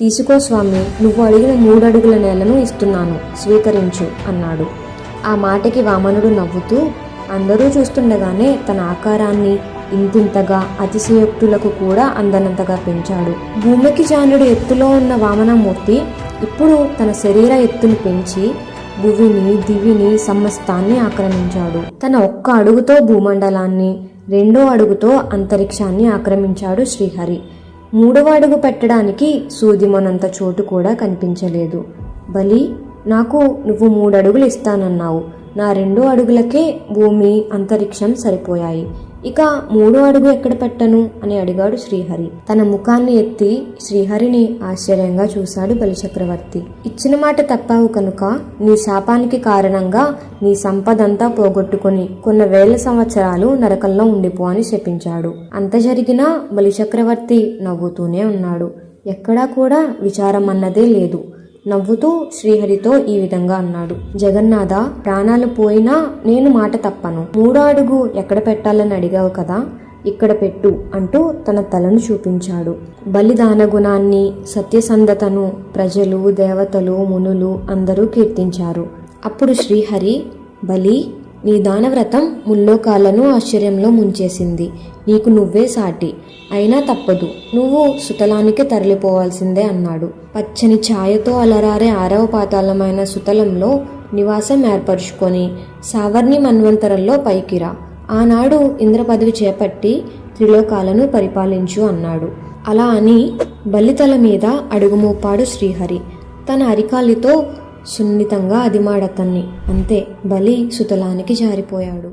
తీసుకో స్వామి నువ్వు అడిగిన మూడు అడుగుల నేలను ఇస్తున్నాను స్వీకరించు అన్నాడు. ఆ మాటకి వామనుడు నవ్వుతూ అందరూ చూస్తుండగానే తన ఆకారాన్ని ఇంతింతగా అతిశయోక్తులకు కూడా అందనంతగా పెంచాడు. భూమికి జానుడు ఎత్తులో ఉన్న వామనమూర్తి ఇప్పుడు తన శరీర ఎత్తును పెంచి భువిని దివిని సమస్తాన్ని ఆక్రమించాడు. తన ఒక్క అడుగుతో భూమండలాన్ని రెండో అడుగుతో అంతరిక్షాన్ని ఆక్రమించాడు శ్రీహరి. మూడవ అడుగు పెట్టడానికి సూదిమనంత చోటు కూడా కనిపించలేదు. బలి నాకు నువ్వు మూడు అడుగులు ఇస్తానన్నావు. నా రెండు అడుగులకే భూమి అంతరిక్షం సరిపోయాయి. ఇక మూడో అడుగు ఎక్కడ పెట్టను అని అడిగాడు శ్రీహరి. తన ముఖాన్ని ఎత్తి శ్రీహరిని ఆశ్చర్యంగా చూశాడు బలిచక్రవర్తి. ఇచ్చిన మాట తప్పావు కనుక నీ శాపానికి కారణంగా నీ సంపదంతా పోగొట్టుకుని కొన్ని వేల సంవత్సరాలు నరకంలో ఉండిపో అని శపించాడు. అంత జరిగినా బలిచక్రవర్తి నవ్వుతూనే ఉన్నాడు. ఎక్కడా కూడా విచారం అన్నదే లేదు. నవ్వుతూ శ్రీహరితో ఈ విధంగా అన్నాడు. జగన్నాథ ప్రాణాలు పోయినా నేను మాట తప్పను. మూడో అడుగు ఎక్కడ పెట్టాలని అడిగావు కదా? ఇక్కడ పెట్టు అంటూ తన తలను చూపించాడు. బలిదాన గుణాన్ని సత్యసంధతను ప్రజలు దేవతలు మునులు అందరూ కీర్తించారు. అప్పుడు శ్రీహరి బలి నీ దానవ్రతం ముల్లోకాలను ఆశ్చర్యంలో ముంచేసింది. నీకు నువ్వే సాటి. అయినా తప్పదు. నువ్వు సుతలానికి తరలిపోవాల్సిందే అన్నాడు. పచ్చని ఛాయతో అలరారే ఆరవ పాతాళమైన సుతలంలో నివాసం ఏర్పరుచుకొని సావర్ణి మన్వంతరంలో పైకిరా. ఆనాడు ఇంద్రపదవి చేపట్టి త్రిలోకాలను పరిపాలించు అన్నాడు. అలా అని బలితల మీద అడుగుమూపాడు శ్రీహరి. తన అరికాలితో సున్నితంగా అదిమాడతన్ని. అంతే బలి సుతలానికి జారిపోయాడు.